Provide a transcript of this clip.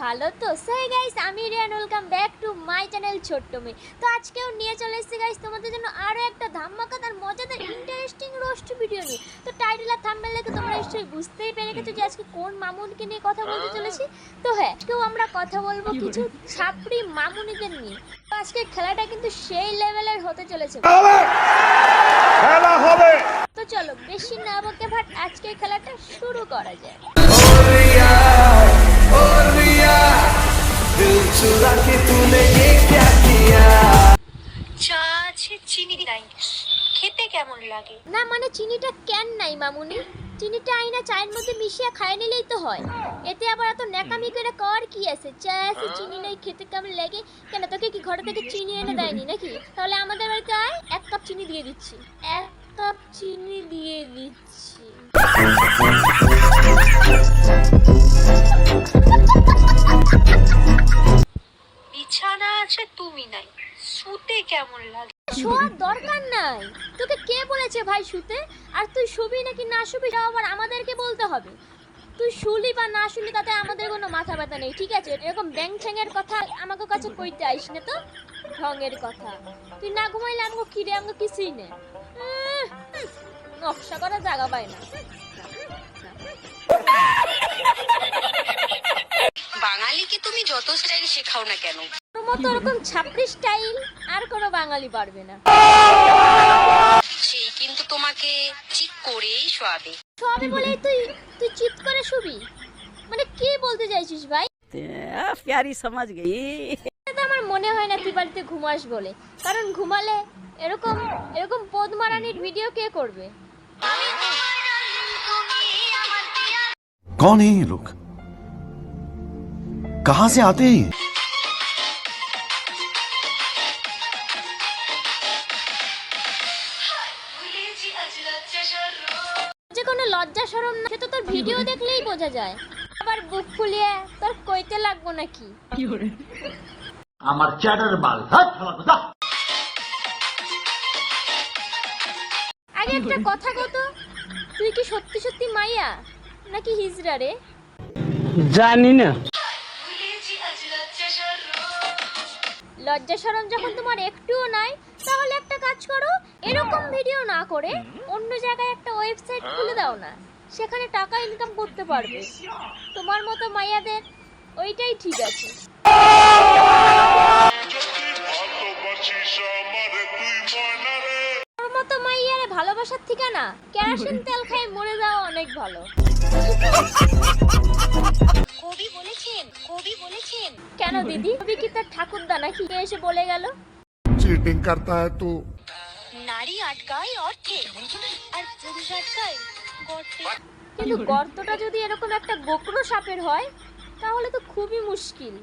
ভালো তো? সেই গাইস আমি Riyan welcome back to my channel ছোট্ট মেয়ে। তো আজকেও নিয়ে চলে এসেছি গাইস তোমাদের জন্য আরও একটা ধামাকাদার মজাদার ইন্টারেস্টিং রোস্ট ভিডিও নিয়ে। তো টাইটেল আর থাম্বনেল দেখে তোমরা নিশ্চয়ই বুঝতেই পেরে গেছো যে আজকে কোন মামুনকে নিয়ে কথা বলতে চলেছি। তো হ্যাঁ আজকেও আমরা কথা বলব কিছু ছাপড়ি মামুনিদের নিয়ে। তো আজকে খেলাটা কিন্তু সেই লেভেলের হতে চলেছে। খেলা! হবে! তো চলো বেশি না বকে ভাট আজকে খেলাটা শুরু করা যায় চা চিনি নাই। খেতে কেমন লাগে? না মানে চিনিটা কেন নাই, মামুনি? চিনিটা আইনা চায়ের মধ্যে মিশিয়ে খাই নিলেই তো হয়। এতে আবার এত ন্যাকামি করে কর কি আছে? চা আছে, চিনি নেই, খেতে কেমন লাগে? কেন, তোকে কি ঘরে থেকে চিনি এনে দেয়নি নাকি? তাহলে আমাদের বাড়িতে আয়, এক কাপ চিনি দিয়ে দিচ্ছি। এক কাপ চিনি দিয়ে দিচ্ছি। শোয়ার দরকার নাই। তোকে কে বলেছে ভাই শুতে? আর তুই শুবি নাকি না শুবি তাও আবার আমাদেরকে বলতে হবে। তুই শুলি বা না শুলি তাতে আমাদের কোনো মাথা ব্যথা নেই, ঠিক আছে? এরকম ব্যাং ঠ্যাংয়ের কথা আমাকে কাছে কইতে আইস না তো, ঢঙের কথা। তুই না ঘুমাইলে আমাকে কিরে আমাকে কিছুই নে। নকশা করা জায়গা পায় না। বাঙালিকে তুমি যত স্টাইল শেখাও না কেন? তোর মতো ওরকম ছাপড়ি স্টাইল আর কোনো বাঙালি পারবে না সেই কিন্তু তোমাকে ঠিক করেই শোয়াবে সবে বলেই তুই তুই চিৎ করে শুবি মানে কি বলতে চাইছিস ভাই आ, प्यारी समझ गई এটা তো আমার মনে হয় না তুই বাড়িতে ঘুমাস বলে কারণ ঘুমালে এরকম এরকম পদ মারানির ভিডিও কে করবে कौन है ये लोग कहां से आते हैं লজ্জা সরম না সে তো তোর ভিডিও দেখলেই বোঝা যায়। আবার বুক ফুলিয়ে তোর কইতে লাগবো নাকি? আমার চ্যাটার মাল আগে একটা কথা কত তুই কি সত্যি সত্যি মাইয়া নাকি হিজরা রে? জানি না। লজ্জা সরম যখন তোমার একটুও নাই তাহলে একটা কাজ করো, এরকম ভিডিও না করে অন্য জায়গায় একটা ওয়েবসাইট খুলে দাও না। সেখানে টাকা ইনকাম করতে পারবে। তোমার মতো মাইয়াদের ওইটাই ঠিক আছে। মতো মাইয়ারে ভালোবাসার ঠিকানা? কেরাসিন তেল খাই মরে যাওয়া অনেক ভালো। কবি বলেছেন কবি বলেছেন। কেন দিদি? কবি কি তার ঠাকুরদা নাকি? এসে বলে গেল। चीटिंग करता है तू নারী আটকায় অর্থে আর পুরুষ আটকায় গর্তে কিন্তু গর্তটা যদি এরকম একটা গোকরো সাপের হয় তাহলে তো খুবই মুশকিল